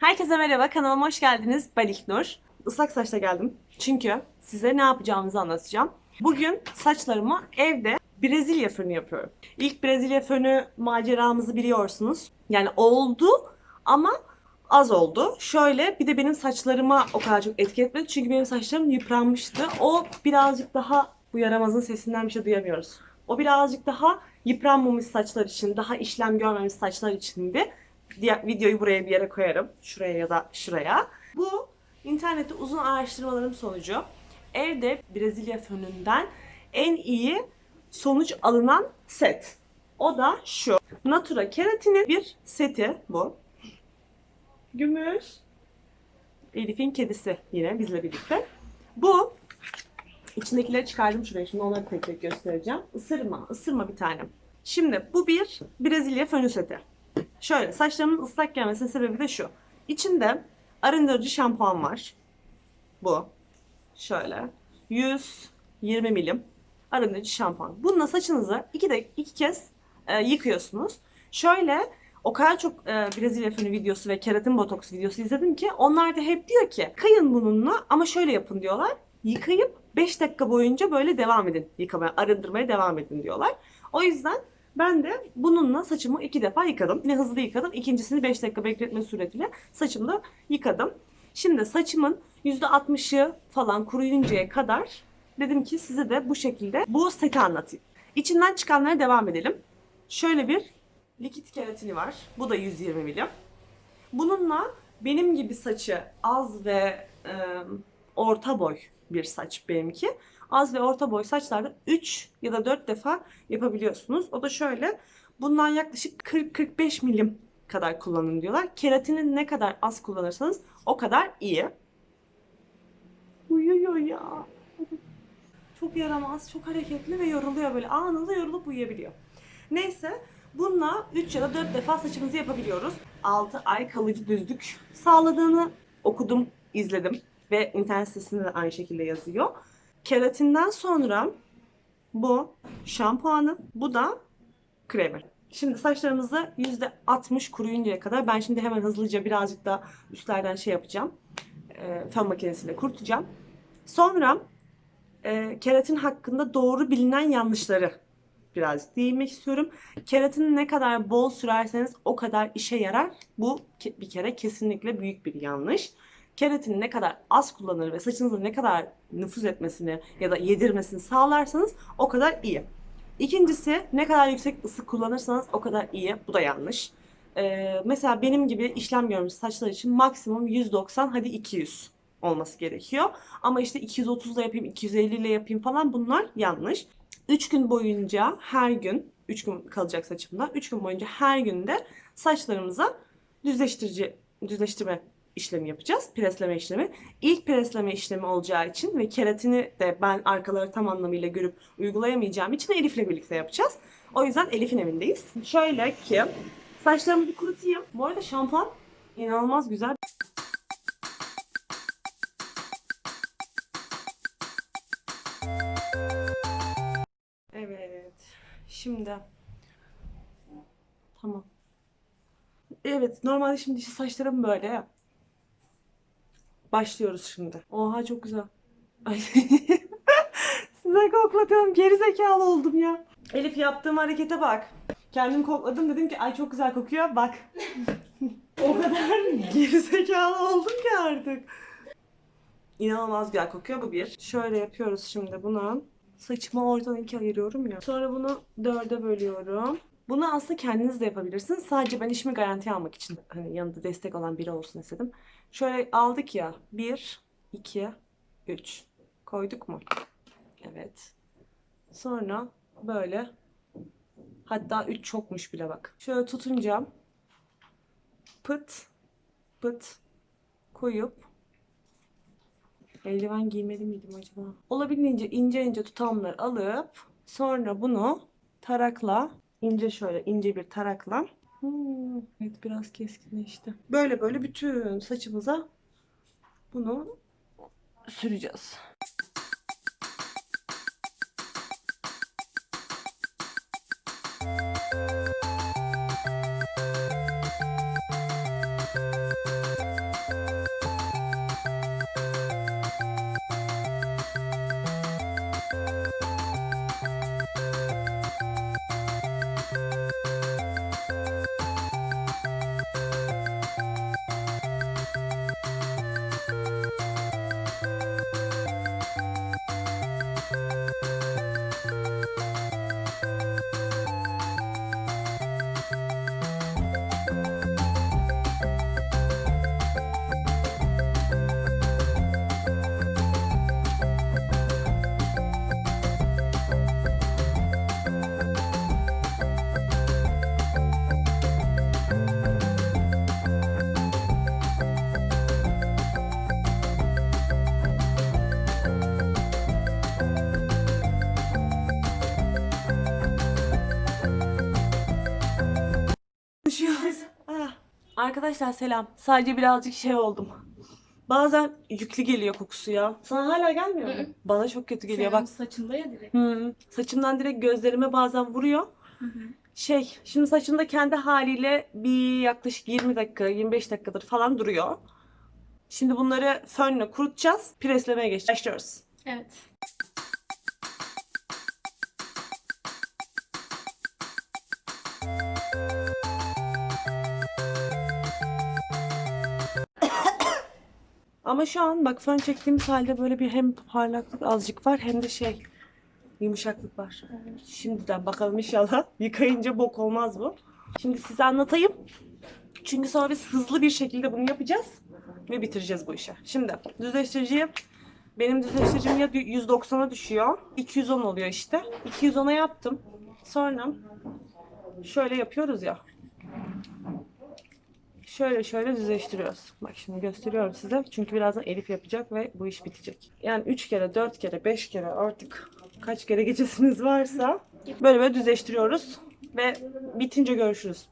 Herkese merhaba, kanalıma hoş geldiniz. Ben İlknur. Islak saçla geldim. Çünkü size ne yapacağımızı anlatacağım. Bugün saçlarımı evde Brezilya fönü yapıyorum. İlk Brezilya fönü maceramızı biliyorsunuz. Yani oldu ama az oldu. Şöyle bir de benim saçlarıma o kadar çok etki etmedi. Çünkü benim saçlarım yıpranmıştı. O birazcık daha bu yaramazın sesinden bir şey duyamıyoruz. O birazcık daha yıpranmamış saçlar için, daha işlem görmemiş saçlar içindi. Diğer videoyu buraya bir yere koyarım. Şuraya ya da şuraya. Bu internette uzun araştırmalarım sonucu evde Brezilya fönünden en iyi sonuç alınan set. O da şu. Natura keratinin bir seti bu. Gümüş. Elif'in kedisi yine bizle birlikte. Bu içindekileri çıkardım şuraya. Şimdi onları tek tek göstereceğim. Isırma, ısırma bir tanem. Şimdi bu bir Brezilya fönü seti. Şöyle saçlarımın ıslak gelmesinin sebebi de şu. İçinde arındırıcı şampuan var. Bu. Şöyle. 120 milim arındırıcı şampuan. Bununla saçınızı iki, de, iki kez e, yıkıyorsunuz. Şöyle o kadar çok e, Brezilya fönü videosu ve keratin botoks videosu izledim ki onlar da hep diyor ki kayın bununla ama şöyle yapın diyorlar. Yıkayıp 5 dakika boyunca böyle devam edin. Yıkamaya, arındırmaya devam edin diyorlar. O yüzden ben de bununla saçımı iki defa yıkadım. Yine hızlı yıkadım. İkincisini 5 dakika bekletme suretiyle saçımı da yıkadım. Şimdi saçımın %60'ı falan kuruyuncaya kadar dedim ki size de bu şekilde bu seti anlatayım. İçinden çıkanlara devam edelim. Şöyle bir likit keratini var. Bu da 120 milim. Bununla benim gibi saçı az ve e, orta boy bir saç benimki. Az ve orta boy saçlarda 3 ya da 4 defa yapabiliyorsunuz. O da şöyle. Bundan yaklaşık 40-45 milim kadar kullanın diyorlar. Keratini ne kadar az kullanırsanız o kadar iyi. Uyuyor ya. Çok yaramaz, çok hareketli ve yoruluyor böyle. Anında yorulup uyuyabiliyor. Neyse bununla 3 ya da 4 defa saçımızı yapabiliyoruz. 6 ay kalıcı düzlük sağladığını okudum, izledim ve internet sitesinde de aynı şekilde yazıyor. Keratinden sonra bu şampuanı, bu da kremi. Şimdi saçlarımızı %60 kuruyuncaya kadar ben şimdi hemen hızlıca birazcık da üstlerden şey yapacağım. E, fön makinesiyle kurutacağım. Sonra e, keratin hakkında doğru bilinen yanlışları birazcık değinmek istiyorum. Keratini ne kadar bol sürerseniz o kadar işe yarar. Bu bir kere kesinlikle büyük bir yanlış. Keratini ne kadar az kullanır ve saçınıza ne kadar nüfuz etmesini ya da yedirmesini sağlarsanız o kadar iyi. İkincisi ne kadar yüksek ısı kullanırsanız o kadar iyi. Bu da yanlış. Ee, mesela benim gibi işlem görmüş saçlar için maksimum 190 hadi 200 olması gerekiyor. Ama işte 230 ile yapayım, 250 ile yapayım falan bunlar yanlış. 3 gün boyunca her gün, 3 gün kalacak saçımda, 3 gün boyunca her günde saçlarımıza düzleştirici, düzleştirme işlemi yapacağız. Presleme işlemi. İlk presleme işlemi olacağı için ve keratini de ben arkaları tam anlamıyla görüp uygulayamayacağım için Elif'le birlikte yapacağız. O yüzden Elif'in evindeyiz. Şöyle ki saçlarımı bir kurutayım. Bu arada şampuan inanılmaz güzel. Evet. Şimdi tamam. Evet, normalde şimdi saçlarım böyle ya. Başlıyoruz şimdi. Oha çok güzel. Ay. Size koklatıyorum. Gerizekalı oldum ya. Elif yaptığım harekete bak. Kendim kokladım dedim ki ay çok güzel kokuyor. Bak. o kadar gerizekalı oldum ki artık. İnanılmaz güzel kokuyor bu bir. Şöyle yapıyoruz şimdi bunu. Saçımı ortadan ikiye ayırıyorum ya. Sonra bunu dörde bölüyorum. Bunu aslında kendiniz de yapabilirsiniz. Sadece ben işimi garantiye almak için hani yanında destek olan biri olsun istedim. Şöyle aldık ya. 1, 2, 3. Koyduk mu? Evet. Sonra böyle. Hatta 3 çokmuş bile bak. Şöyle tutunca pıt pıt koyup eldiven giymeli miydim acaba? Olabildiğince ince ince tutamları alıp sonra bunu tarakla ince şöyle ince bir tarakla Hmm, evet biraz keskinleşti. Böyle böyle bütün saçımıza bunu süreceğiz. Arkadaşlar selam. Sadece birazcık şey oldum. Bazen yüklü geliyor kokusu ya. Sana hala gelmiyor mu? Hı hı. Bana çok kötü geliyor Senin bak. saçında ya direkt. Hmm, saçımdan direkt gözlerime bazen vuruyor. Şey, şimdi saçımda kendi haliyle bir yaklaşık 20 dakika, 25 dakikadır falan duruyor. Şimdi bunları fönle kurutacağız. Preslemeye geçeceğiz. Başlıyoruz. Evet. Ama şu an bak fön çektiğimiz halde böyle bir hem parlaklık azıcık var hem de şey yumuşaklık var. Şimdiden bakalım inşallah. Yıkayınca bok olmaz bu. Şimdi size anlatayım. Çünkü sonra biz hızlı bir şekilde bunu yapacağız ve bitireceğiz bu işi. Şimdi düzleştiriciyi benim düzleştiricim ya 190'a düşüyor. 210 oluyor işte. 210'a yaptım. Sonra şöyle yapıyoruz ya. Şöyle şöyle düzleştiriyoruz. Bak şimdi gösteriyorum size. Çünkü birazdan Elif yapacak ve bu iş bitecek. Yani 3 kere, 4 kere, 5 kere artık kaç kere gecesiniz varsa böyle böyle düzleştiriyoruz. Ve bitince görüşürüz.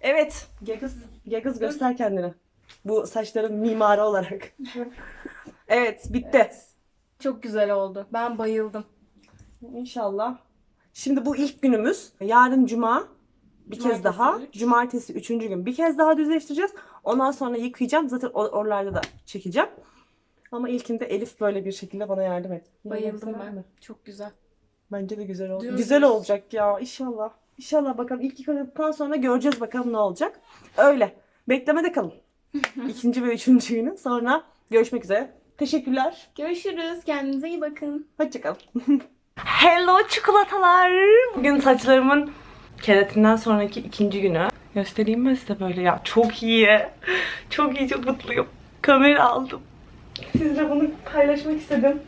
Evet, Gegız, Gegız göster kendini. Bu saçların mimarı olarak. evet, bitti. Çok güzel oldu. Ben bayıldım. İnşallah. Şimdi bu ilk günümüz. Yarın cuma. Bir kez Cumartesi daha. üç. Cumartesi üçüncü gün. Bir kez daha düzleştireceğiz. Ondan sonra yıkayacağım. Zaten or- oralarda da çekeceğim. Ama ilkinde Elif böyle bir şekilde bana yardım et. Bayıldım ben. mi? Çok güzel. Bence de güzel oldu. Dümdüz. Güzel olacak ya inşallah. İnşallah bakalım ilk yıkadıktan sonra göreceğiz bakalım ne olacak. Öyle. Beklemede kalın. İkinci ve üçüncü günü. Sonra görüşmek üzere. Teşekkürler. Görüşürüz. Kendinize iyi bakın. Hoşçakalın. Hello çikolatalar. Bugün saçlarımın keratinden sonraki ikinci günü. Göstereyim mi size böyle ya? Çok iyi. Çok iyi, çok mutluyum. Kamera aldım. Sizle bunu paylaşmak istedim.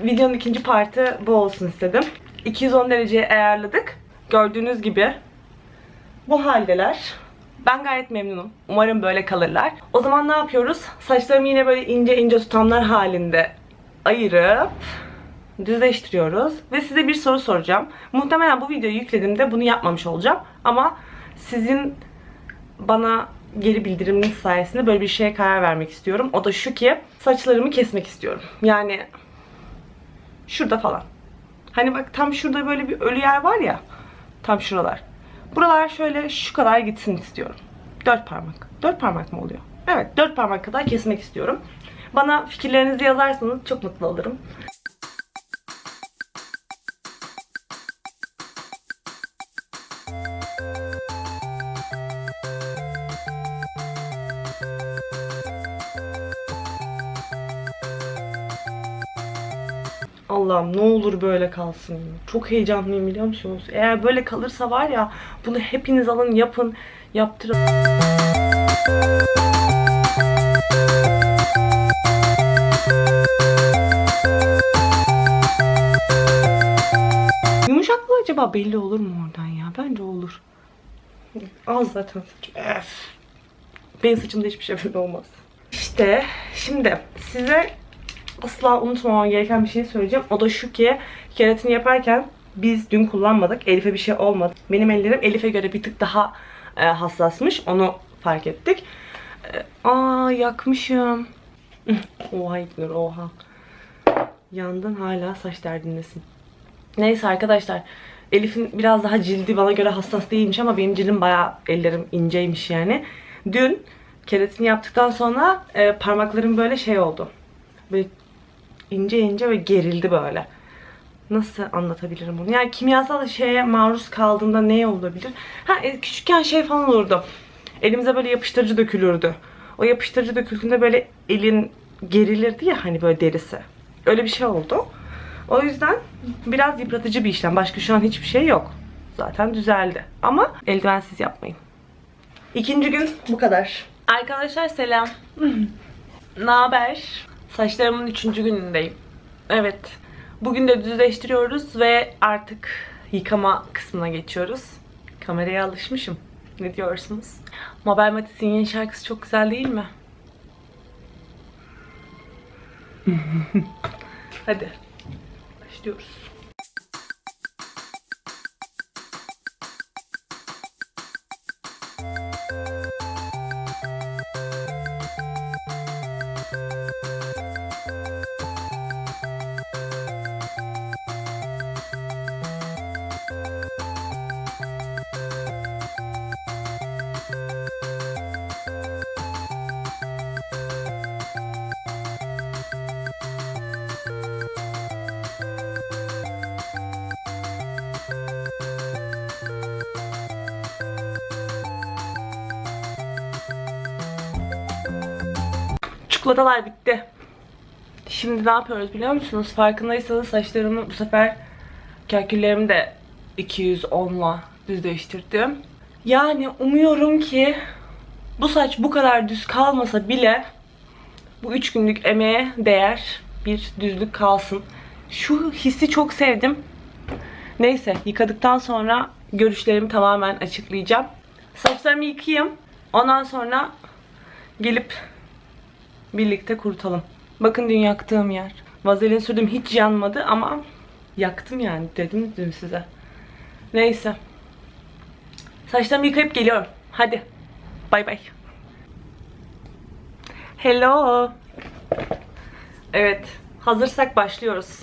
Videonun ikinci partı bu olsun istedim. 210 dereceye ayarladık. Gördüğünüz gibi bu haldeler. Ben gayet memnunum. Umarım böyle kalırlar. O zaman ne yapıyoruz? Saçlarımı yine böyle ince ince tutamlar halinde ayırıp düzleştiriyoruz. Ve size bir soru soracağım. Muhtemelen bu videoyu yüklediğimde bunu yapmamış olacağım. Ama sizin bana geri bildiriminiz sayesinde böyle bir şeye karar vermek istiyorum. O da şu ki saçlarımı kesmek istiyorum. Yani şurada falan. Hani bak tam şurada böyle bir ölü yer var ya. Tam şuralar. Buralar şöyle şu kadar gitsin istiyorum. Dört parmak. Dört parmak mı oluyor? Evet dört parmak kadar kesmek istiyorum. Bana fikirlerinizi yazarsanız çok mutlu olurum. Allah'ım ne olur böyle kalsın. Çok heyecanlıyım biliyor musunuz? Eğer böyle kalırsa var ya bunu hepiniz alın yapın. Yaptırın. Yumuşaklığı acaba belli olur mu oradan ya? Bence olur. Az zaten saçım. Öf. Benim saçımda hiçbir şey belli olmaz. İşte şimdi size asla unutmamam gereken bir şey söyleyeceğim. O da şu ki keratin yaparken biz dün kullanmadık. Elif'e bir şey olmadı. Benim ellerim Elif'e göre bir tık daha e, hassasmış. Onu fark ettik. E, aa yakmışım. oha İlknur oha. Yandın hala saç derdindesin. Neyse arkadaşlar. Elif'in biraz daha cildi bana göre hassas değilmiş ama benim cildim bayağı ellerim inceymiş yani. Dün keratin yaptıktan sonra e, parmaklarım böyle şey oldu. Böyle ince ince ve gerildi böyle. Nasıl anlatabilirim bunu? Yani kimyasal şeye maruz kaldığında ne olabilir? Ha e, küçükken şey falan olurdu. Elimize böyle yapıştırıcı dökülürdü. O yapıştırıcı döküldüğünde böyle elin gerilirdi ya hani böyle derisi. Öyle bir şey oldu. O yüzden biraz yıpratıcı bir işlem. Başka şu an hiçbir şey yok. Zaten düzeldi. Ama eldivensiz yapmayın. İkinci gün bu kadar. Arkadaşlar selam. ne haber? Saçlarımın üçüncü günündeyim. Evet. Bugün de düzleştiriyoruz ve artık yıkama kısmına geçiyoruz. Kameraya alışmışım. Ne diyorsunuz? Mabel Matiz'in yeni şarkısı çok güzel değil mi? Hadi. Başlıyoruz. Çikolatalar bitti. Şimdi ne yapıyoruz biliyor musunuz? Farkındaysanız saçlarımı bu sefer kalküllerimi de 210'la düzleştirdim. Yani umuyorum ki bu saç bu kadar düz kalmasa bile bu 3 günlük emeğe değer bir düzlük kalsın. Şu hissi çok sevdim. Neyse yıkadıktan sonra görüşlerimi tamamen açıklayacağım. Saçlarımı yıkayayım. Ondan sonra gelip birlikte kurutalım. Bakın dün yaktığım yer. Vazelin sürdüm hiç yanmadı ama yaktım yani dedim dün size. Neyse. Saçlarımı yıkayıp geliyorum. Hadi. Bay bay. Hello. Evet. Hazırsak başlıyoruz.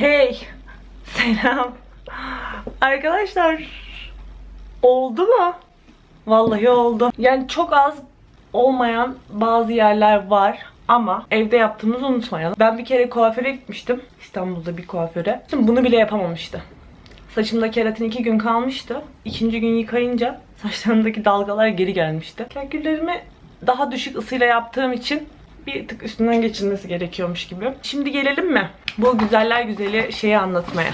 Hey. Selam. Arkadaşlar. Oldu mu? Vallahi oldu. Yani çok az olmayan bazı yerler var ama evde yaptığımızı unutmayalım. Ben bir kere kuaföre gitmiştim. İstanbul'da bir kuaföre. Şimdi bunu bile yapamamıştı. Saçımda keratin iki gün kalmıştı. İkinci gün yıkayınca saçlarımdaki dalgalar geri gelmişti. Kalküllerimi daha düşük ısıyla yaptığım için bir tık üstünden geçilmesi gerekiyormuş gibi. Şimdi gelelim mi? Bu güzeller güzeli şeyi anlatmaya.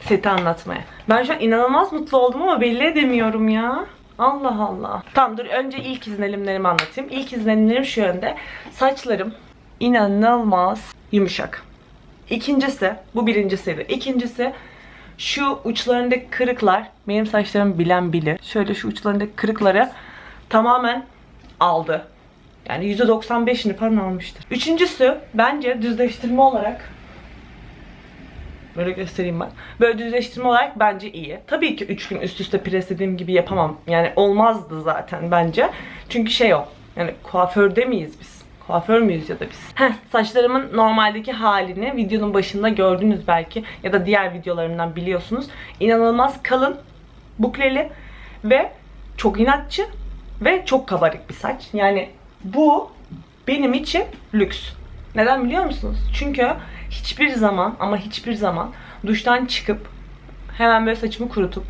Seti anlatmaya. Ben şu an inanılmaz mutlu oldum ama belli edemiyorum ya. Allah Allah. Tamam dur önce ilk izlenimlerimi anlatayım. İlk izlenimlerim şu yönde. Saçlarım inanılmaz yumuşak. İkincisi, bu birincisi. İkincisi şu uçlarındaki kırıklar, benim saçlarımı bilen bilir. Şöyle şu uçlarındaki kırıkları tamamen aldı. Yani %95'ini falan almıştır. Üçüncüsü bence düzleştirme olarak Böyle göstereyim ben. Böyle düzleştirme olarak bence iyi. Tabii ki 3 gün üst üste preslediğim gibi yapamam. Yani olmazdı zaten bence. Çünkü şey o. Yani kuaförde miyiz biz? Kuaför müyüz ya da biz? Heh, saçlarımın normaldeki halini videonun başında gördünüz belki. Ya da diğer videolarımdan biliyorsunuz. İnanılmaz kalın, bukleli ve çok inatçı ve çok kabarık bir saç. Yani bu benim için lüks. Neden biliyor musunuz? Çünkü hiçbir zaman ama hiçbir zaman duştan çıkıp hemen böyle saçımı kurutup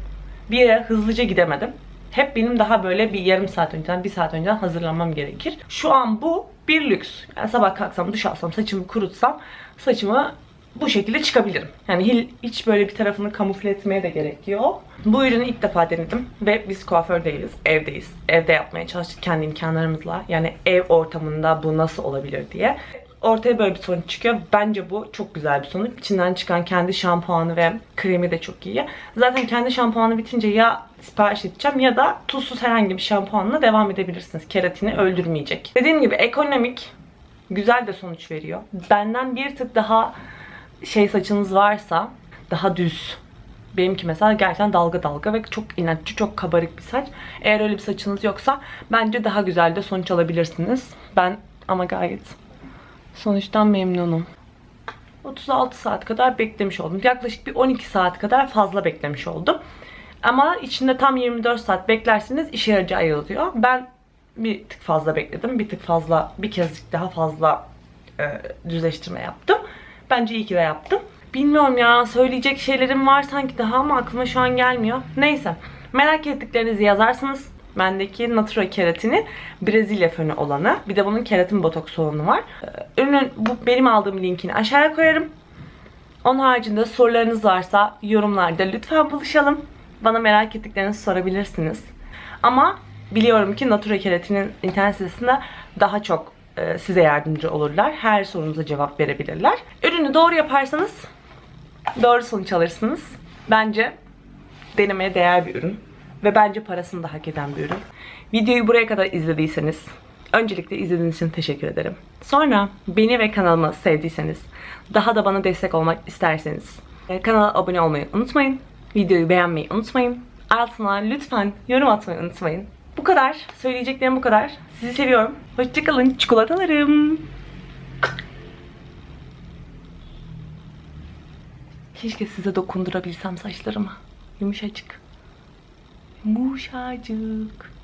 bir yere hızlıca gidemedim. Hep benim daha böyle bir yarım saat önceden, bir saat önceden hazırlanmam gerekir. Şu an bu bir lüks. Yani sabah kalksam, duş alsam, saçımı kurutsam saçımı bu şekilde çıkabilirim. Yani hi- hiç böyle bir tarafını kamufle etmeye de gerek yok. Bu ürünü ilk defa denedim ve biz kuaför değiliz, evdeyiz. Evde yapmaya çalıştık kendi imkanlarımızla. Yani ev ortamında bu nasıl olabilir diye. Ortaya böyle bir sonuç çıkıyor. Bence bu çok güzel bir sonuç. İçinden çıkan kendi şampuanı ve kremi de çok iyi. Zaten kendi şampuanı bitince ya sipariş edeceğim ya da tuzsuz herhangi bir şampuanla devam edebilirsiniz. Keratini öldürmeyecek. Dediğim gibi ekonomik, güzel de sonuç veriyor. Benden bir tık daha şey saçınız varsa daha düz. Benimki mesela gerçekten dalga dalga ve çok inatçı, çok kabarık bir saç. Eğer öyle bir saçınız yoksa bence daha güzel de sonuç alabilirsiniz. Ben ama gayet sonuçtan memnunum. 36 saat kadar beklemiş oldum. Yaklaşık bir 12 saat kadar fazla beklemiş oldum. Ama içinde tam 24 saat beklerseniz işe yarayacağı yazıyor. Ben bir tık fazla bekledim. Bir tık fazla, bir kez daha fazla e, düzleştirme yaptım. Bence iyi ki de yaptım. Bilmiyorum ya söyleyecek şeylerim var sanki daha ama aklıma şu an gelmiyor. Neyse merak ettiklerinizi yazarsınız. Bendeki Natura keratini Brezilya fönü olanı. Bir de bunun keratin botoks olanı var. Ee, Ürünün bu benim aldığım linkini aşağıya koyarım. Onun haricinde sorularınız varsa yorumlarda lütfen buluşalım. Bana merak ettiklerinizi sorabilirsiniz. Ama biliyorum ki Natura Keratin'in internet sitesinde daha çok e, size yardımcı olurlar. Her sorunuza cevap verebilirler. Ürünü doğru yaparsanız doğru sonuç alırsınız. Bence denemeye değer bir ürün. Ve bence parasını da hak eden bir ürün. Videoyu buraya kadar izlediyseniz öncelikle izlediğiniz için teşekkür ederim. Sonra beni ve kanalımı sevdiyseniz, daha da bana destek olmak isterseniz e, kanala abone olmayı unutmayın. Videoyu beğenmeyi unutmayın. Altına lütfen yorum atmayı unutmayın. Bu kadar. Söyleyeceklerim bu kadar. Sizi seviyorum. Hoşçakalın. Çikolatalarım. Keşke size dokundurabilsem saçlarıma. Yumuşacık. Yumuşacık.